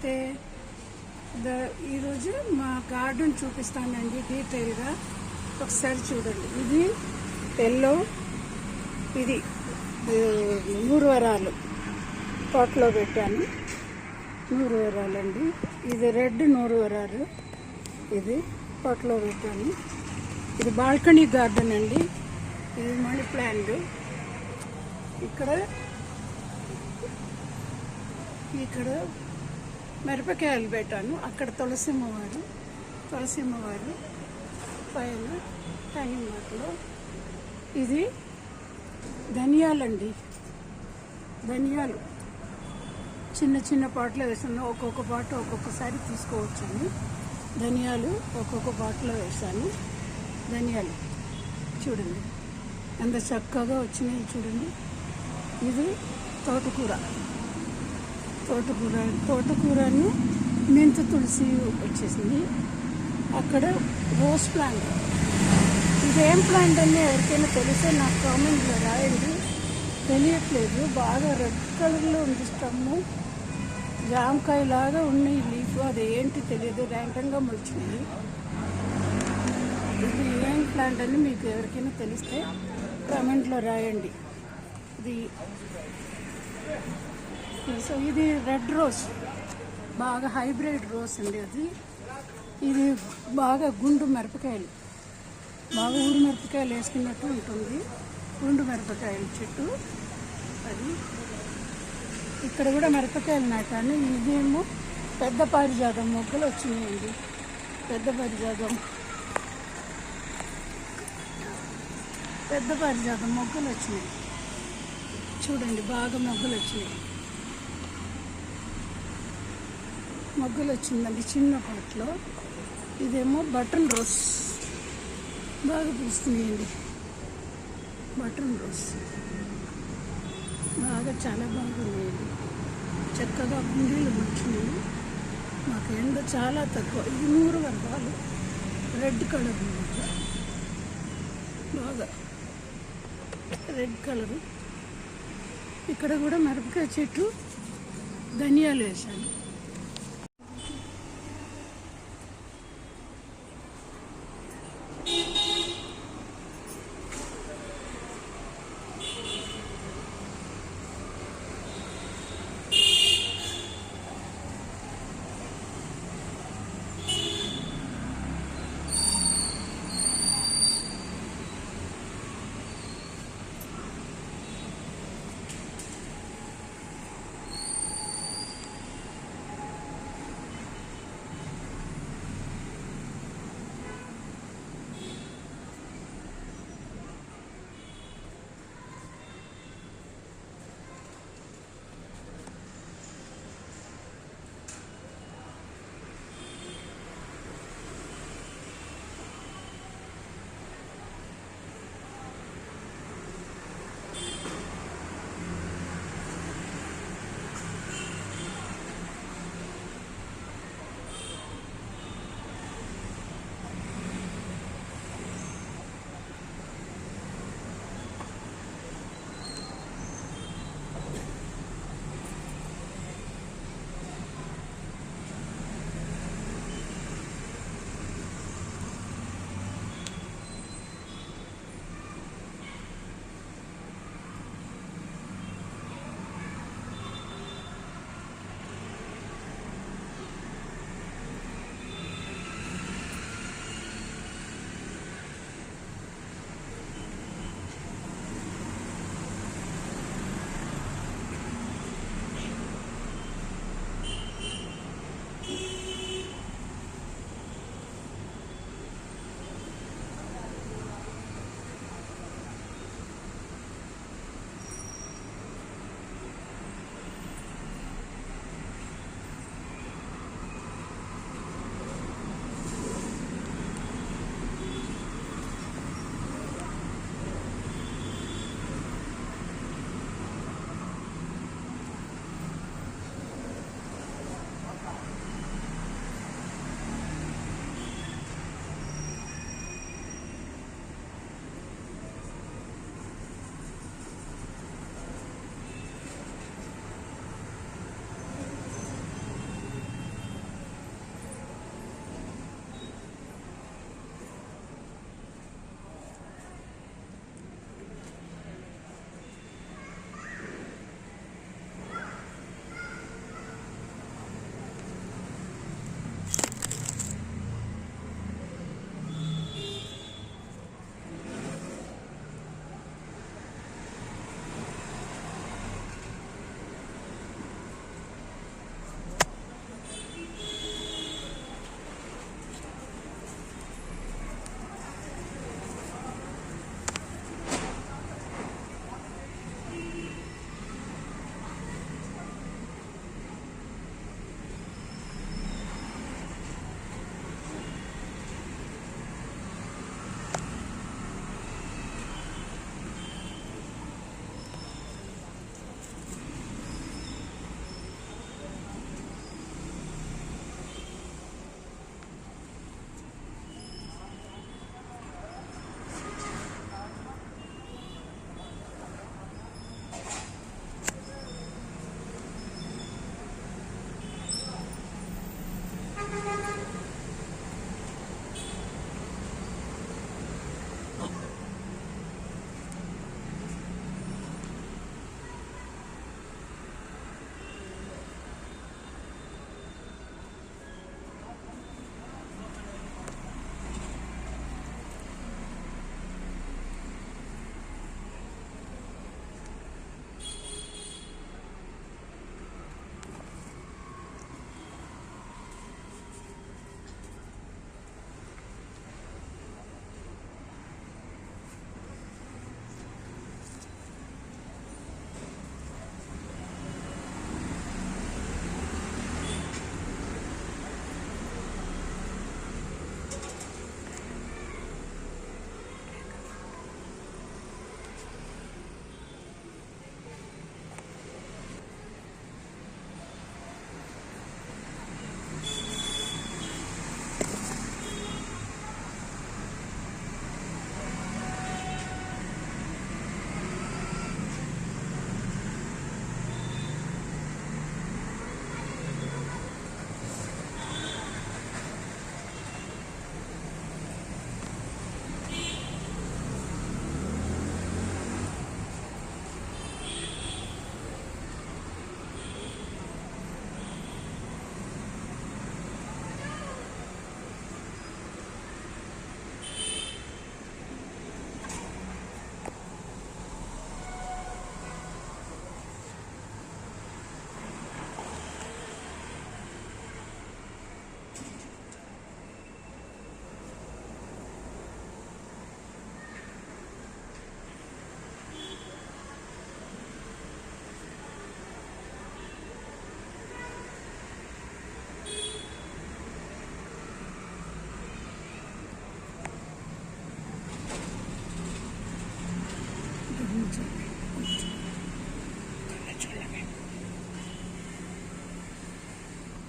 నమస్తే ద- ఈరోజు మా గార్డెన్ చూపిస్తానండి డీటెయిల్గా. ఒకసారి చూడండి. ఇది ఎల్లో ఇది నూరువరాలు నూరు వరాలు. పెట్టాను. నూరు వరాలండి. ఇది రెడ్ నూరు వరాలు. ఇది తోటలో పెట్టాను. ఇది బాల్కనీ గార్డెన్ అండి. ఇది మనీ ప్లాంట్. ఇక్కడ ఇక్కడ మిరపకాయలు పెట్టాను అక్కడ తులసిమ్మవారు తులసిమ్మవారు పైన టైంలో ఇది ధనియాలండి. ధనియాలు. చిన్న చిన్న పాటలో వేసాను. ఒక్కొక్క పాట ఒక్కొక్కసారి తీసుకోవచ్చండి. ధనియాలు ఒక్కొక్క పాటలో వేసాను. ధనియాలు. చూడండి. ఎంత చక్కగా వచ్చినాయి చూడండి. ఇది తోటకూర. తోటకూర తోటకూరను మెంతు తులసి వచ్చేసింది. అక్కడ రోజ్ ప్లాంట్. ఇదేం ప్లాంట్ అని ఎవరికైనా తెలిస్తే నాకు కామెంట్లో రాయండి. తెలియట్లేదు. బాగా రెడ్ కలర్లో ఉంది స్టమ్ము. జామకాయ లాగా ఉన్నాయి లీఫ్. అది ఏంటి తెలియదు. ర్యాంకంగా మొలిచినాయి ఇది ఏం ప్లాంట్ అని మీకు ఎవరికైనా తెలిస్తే కామెంట్లో రాయండి. ఇది సో ఇది రెడ్ రోజ్. బాగా హైబ్రిడ్ రోజ్ అండి అది. ఇది బాగా గుండు మిరపకాయలు. బాగా ఊరు మిరపకాయలు వేసుకున్నట్టు ఉంటుంది. గుండు మిరపకాయల చెట్టు. అది. ఇక్కడ కూడా మిరపకాయలు నాటాను. ఇదేమో పెద్ద పారిజాతం మొక్కలు వచ్చినాయండి. పెద్ద పారిజాతం. పెద్ద పారిజాతం మొగ్గలు వచ్చినాయి. చూడండి బాగా మొగ్గలు వచ్చినాయి. మొగ్గలు వచ్చిందండి చిన్న పాటలో ఇదేమో బటన్ రోస్. బాగా పూస్తున్నాయండి. Button rose. బాగా చాలా బాగున్నాయండి. చక్కగా గుండీలు వచ్చినాయి మాకు ఎండ చాలా తక్కువ. ఇది నూరు వర్గాలు రెడ్ కలర్ బాగా రెడ్ కలరు. ఇక్కడ కూడా మిరపకాయ చెట్టు ధనియాలు వేసాను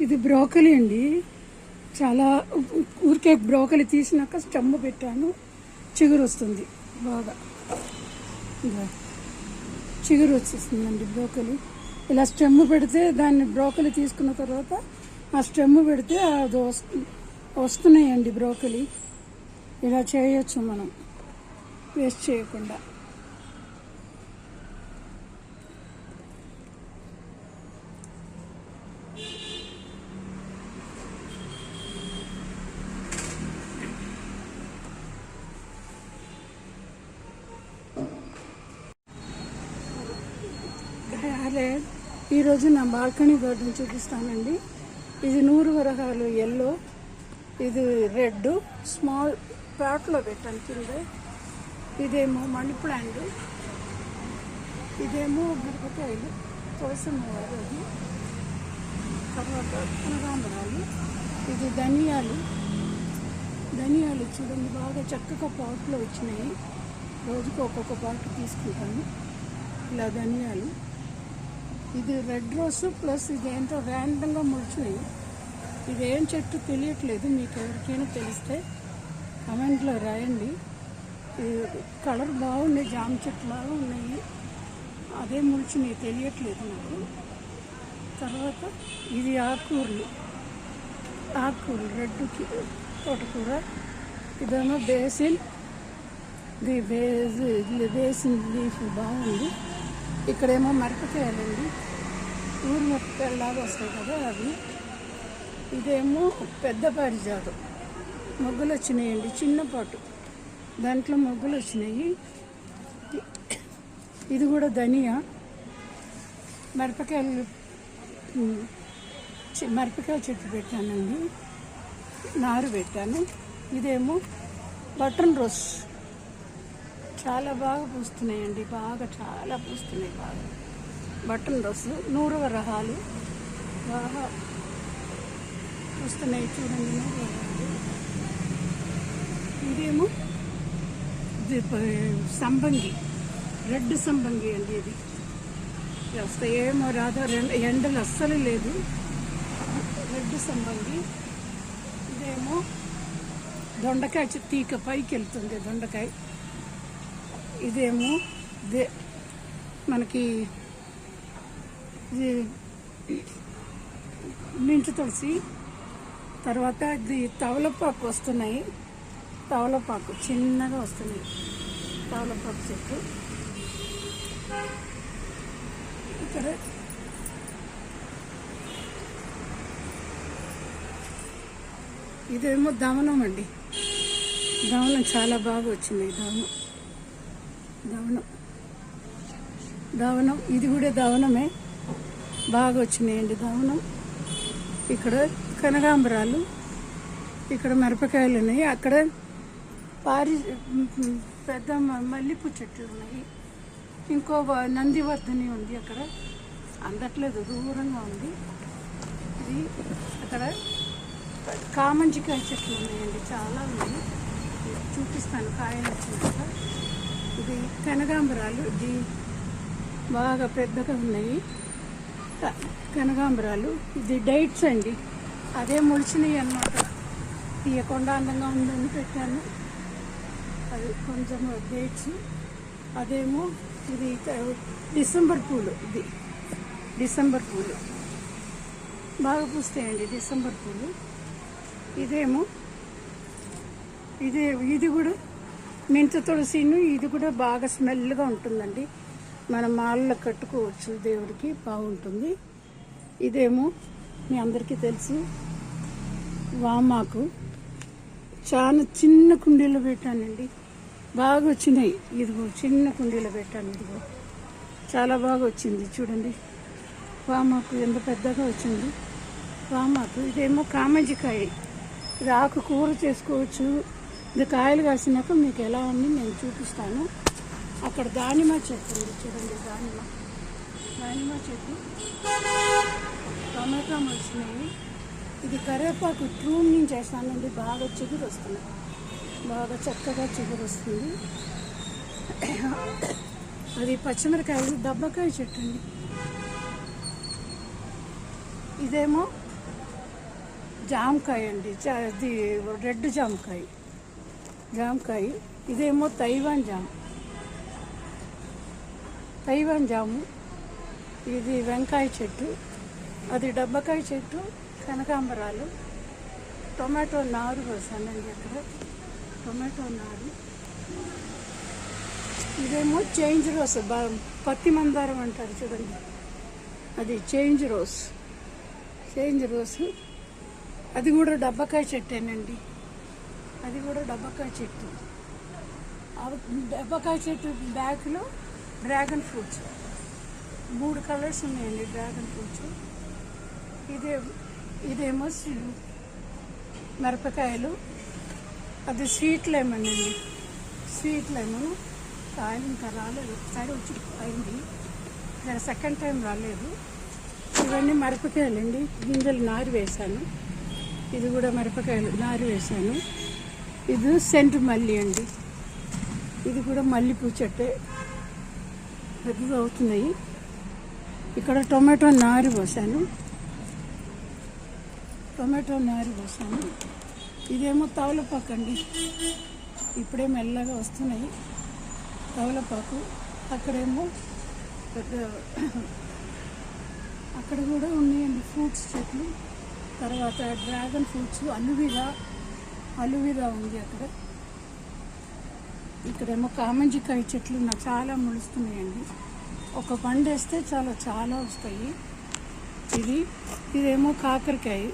ఇది బ్రోకలీ అండి. చాలా ఊరికే బ్రోకలి తీసినాక స్టెమ్ పెట్టాను. చిగురు వస్తుంది బాగా. చిగురు వచ్చేస్తుందండి బ్రోకలీ. ఇలా స్టెమ్ పెడితే దాన్ని బ్రోకలీ తీసుకున్న తర్వాత ఆ స్టెమ్ పెడితే అది వస్తు- వస్తున్నాయండి బ్రోకలీ. ఇలా చేయొచ్చు మనం. వేస్ట్ చేయకుండా. అదే ఈరోజు నా బాల్కనీ గార్డెన్ చూపిస్తానండి. ఇది నూరు వరహాలు ఎల్లో ఇది రెడ్ స్మాల్ ప్లాట్లో పెట్టాను కింద. ఇదేమో మణి ప్లాంట్ ఇదేమో మిరపకాయలు కోసం అది తర్వాత కనకాంబరాలు ఇది ధనియాలు. ధనియాలు చూడండి బాగా చక్కగా పాట్లో వచ్చినాయి రోజుకు ఒక్కొక్క పాటు తీసుకుంటాను. ఇలా ధనియాలు. ఇది రెడ్ రోస్ ప్లస్ ఇది ఏంటో ర్యాండంగా ముడిచినాయి ఇది ఏం చెట్టు తెలియట్లేదు మీకు ఎవరికైనా తెలిస్తే కమెంట్లో రాయండి. కలర్ బాగున్నాయి జామ చెట్టు లాగా ఉన్నాయి. అదే ముడిచినాయి తెలియట్లేదు నాకు. తర్వాత ఇది ఆకుకూరలు. ఆకుకూరలు రెడ్ తోటకూర. ఇదేమో బేసిన్. ది బేస్ ఇది బేసిన్ లీఫ్ బాగుంది. ఇక్కడేమో మిరపకాయలండి ఊరు మిరపకాయలాగా వస్తాయి కదా అవి. ఇదేమో పెద్ద పారిజాతం. మొగ్గులు వచ్చినాయండి చిన్నపాటు దాంట్లో మొగ్గులు వచ్చినాయి. ఇది కూడా ధనియా. మిరపకాయలు మిరపకాయ చెట్టు పెట్టానండి. నారు పెట్టాను. ఇదేమో బటన్ రోస్ చాలా బాగా పూస్తున్నాయండి. బాగా చాలా పూస్తున్నాయి బాగా. బటన్ రోస్ నూరవ వరహాలు బాగా పూస్తున్నాయి చూడండి ఇదేమో సంబంగి. రెడ్ సంబంగి అండి ఇది. వస్తే ఏమో రాదో రెండు ఎండలు అస్సలు లేదు. రెడ్ సంబంగి. ఇదేమో దొండకాయ తీక పైకి వెళ్తుంది దొండకాయ. ఇదేమో దే మనకి ఇది మించు తులసి తర్వాత ఇది తవలపాకు వస్తున్నాయి. తవలపాకు చిన్నగా వస్తున్నాయి. తవలపాకు చెట్టు. ఇక్కడ ఇదేమో దమనం అండి. దమనం చాలా బాగా వచ్చింది దమనం దవనం. దవనం ఇది కూడా దవనమే. బాగా వచ్చినాయండి దవనం. ఇక్కడ కనకాంబరాలు ఇక్కడ మిరపకాయలు ఉన్నాయి. అక్కడ పారి పెద్ద మల్లెపూ చెట్లు ఉన్నాయి. ఇంకో నందివర్ధని ఉంది అక్కడ. అందట్లేదు దూరంగా ఉంది. ఇది అక్కడ కామంచికాయ చెట్లు ఉన్నాయండి చాలా ఉన్నాయి. చూపిస్తాను కాయలు వచ్చినాక ఇది కనకాంబరాలు ఇది బాగా పెద్దగా ఉన్నాయి. కనకాంబరాలు ఇది డైట్స్ అండి. అదే మొలిచినాయి అన్నమాట. తీయకుండా అందంగా ఉందని పెట్టాను. అది కొంచెం డేట్స్. అదేమో ఇది డిసెంబర్ పూలు ఇది డిసెంబర్ పూలు. బాగా పూస్తాయండి డిసెంబర్ పూలు. ఇదేమో ఇది ఇది కూడా మెంతు తులసిను ఇది కూడా బాగా స్మెల్గా ఉంటుందండి. మన మాల్లో కట్టుకోవచ్చు దేవుడికి బాగుంటుంది. ఇదేమో మీ అందరికీ తెలుసు. వామాకు. చాలా చిన్న కుండీలో పెట్టానండి. బాగా వచ్చినాయి. ఇదిగో చిన్న కుండీలో పెట్టాను ఇదిగో. చాలా బాగా వచ్చింది చూడండి. వామాకు ఎంత పెద్దగా వచ్చింది. వామాకు. ఇదేమో కామజికాయ. ఇది ఆకు కూర చేసుకోవచ్చు. ఇది కాయలు కాసినాక మీకు ఎలా ఉంది నేను చూపిస్తాను. అక్కడ దానిమ్మ చెట్టు ఉంది చూడండి దానిమ్మ. దానిమ్మ చెట్టు. టమాటా వచ్చినాయి ఇది కరేపాకు ట్రూమ్ నుంచి వేస్తానండి బాగా చిగురు వస్తుంది. బాగా చక్కగా చిగురు వస్తుంది. అది పచ్చిమిరకాయలు దబ్బకాయ చెట్టు అండి. ఇదేమో జామకాయ అండి. జా- ఇది రెడ్ జామకాయ. జామకాయ ఇదేమో తైవాన్ జామ్. తైవాన్ జాము. ఇది వెంకాయ చెట్టు. అది డబ్బకాయ చెట్టు కనకాంబరాలు. టొమాటో నారు వేసానండి అక్కడ. టొమాటో నారు. ఇదేమో చేంజ్ రోస్ పత్తి మందారం అంటారు చూడండి. అది చేంజ్ రోస్. Change rose. అది కూడా డబ్బకాయ చెట్టేనండి. అది కూడా డబ్బకాయ చెట్టు. డబ్బకాయ చెట్టు బ్యాక్లో డ్రాగన్ ఫ్రూట్స్. మూడు కలర్స్ ఉన్నాయండి డ్రాగన్ ఫ్రూట్స్. ఇదే ఇదేమో మిరపకాయలు అది స్వీట్ లెమన్ అండి. స్వీట్ లెమన్ కాయలు ఇంకా రాలేదు. ఒకసారి వచ్చి అయింది. ఇక్కడ సెకండ్ టైం రాలేదు. ఇవన్నీ మిరపకాయలు అండి గింజలు నారు వేశాను. ఇది కూడా మిరపకాయలు నారు వేశాను. ఇది సెంట్ మల్లి అండి. ఇది కూడా మల్లెపూ చెట్టే. పెద్దది అవుతున్నాయి. ఇక్కడ టొమాటో నారు పోసాను. టొమాటో నారు పోసాను. ఇదేమో తవలపాకు అండి. ఇప్పుడే మెల్లగా వస్తున్నాయి. తవలపాకు. అక్కడేమో పెద్ద అక్కడ కూడా ఉన్నాయండి ఫ్రూట్స్ చెట్లు. తర్వాత డ్రాగన్ ఫ్రూట్స్ అలువిరా అలువిరా ఉంది అక్కడ. ఇక్కడేమో కామంజికాయ చెట్లు నాకు చాలా ముడుస్తున్నాయండి. ఒక పండు వేస్తే చాలా చాలా వస్తాయి. ఇది ఇదేమో కాకరకాయ.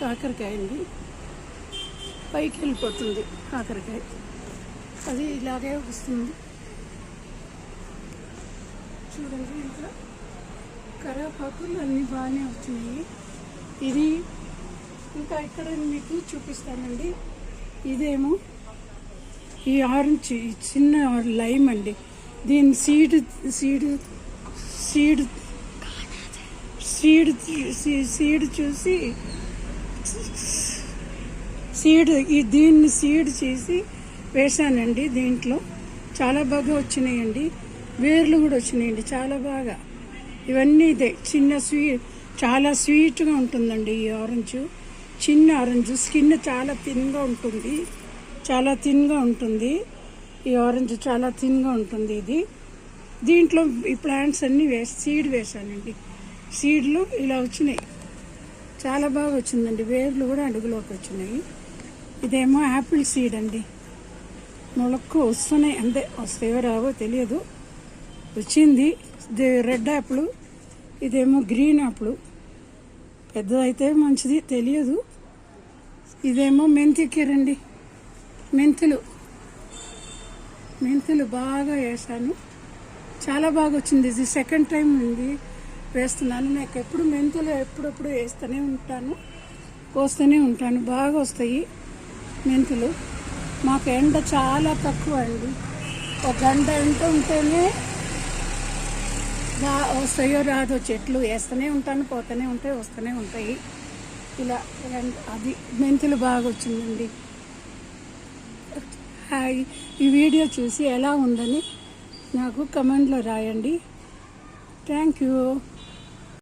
కాకరకాయ అండి. పైకి వెళ్ళిపోతుంది కాకరకాయ. అది ఇలాగే వస్తుంది. చూడండి ఇంకా కరాపాకులు అన్నీ బాగానే వచ్చినాయి ఇది ఇంకా ఇక్కడ మీకు చూపిస్తానండి. ఇదేమో ఈ ఆరెంజ్ ఈ చిన్న లైమ్ అండి. దీని seed seed seed seed seed చూసి సీడ్ ఈ దీన్ని సీడ్ చేసి వేసానండి దీంట్లో. చాలా బాగా వచ్చినాయండి. వేర్లు కూడా వచ్చినాయండి చాలా బాగా. ఇవన్నీ ఇదే చిన్న స్వీట్ చాలా స్వీట్గా ఉంటుందండి ఈ ఆరెంజ్. చిన్న ఆరెంజ్ స్కిన్ చాలా థిన్గా ఉంటుంది. చాలా థిన్గా ఉంటుంది. ఈ ఆరెంజ్ చాలా థిన్గా ఉంటుంది ఇది. దీంట్లో ఈ ప్లాంట్స్ అన్నీ వేసి సీడ్ వేసానండి సీడ్లు ఇలా వచ్చినాయి. చాలా బాగా వచ్చిందండి. వేర్లు కూడా అడుగులోకి వచ్చినాయి. ఇదేమో యాపిల్ సీడ్ అండి. మొలక్కు వస్తున్నాయి. అంతే వస్తాయో రావో తెలియదు. వచ్చింది. ఇది రెడ్ యాపిల్. ఇదేమో గ్రీన్ యాపిల్. పెద్దదైతే మంచిది. తెలియదు. ఇదేమో మెంతి కీరండి మెంతులు. మెంతులు బాగా వేసాను. చాలా బాగా వచ్చింది ఇది సెకండ్ టైం ఉంది వేస్తున్నాను. నాకు ఎప్పుడు మెంతులు ఎప్పుడప్పుడు వేస్తూనే ఉంటాను. కోస్తూనే ఉంటాను. బాగా వస్తాయి మెంతులు. మాకు ఎండ చాలా తక్కువ అండి. ఒక గంట ఎంట ఉంటేనే బాగా వస్తాయో రాదో చెట్లు వేస్తూనే ఉంటాను. పోతూనే ఉంటాయి వస్తూనే ఉంటాయి. ఇలా అది మెంతులు బాగా వచ్చిందండి. హాయ్ ఈ వీడియో చూసి ఎలా ఉందని నాకు కమెంట్లో రాయండి. Thank you.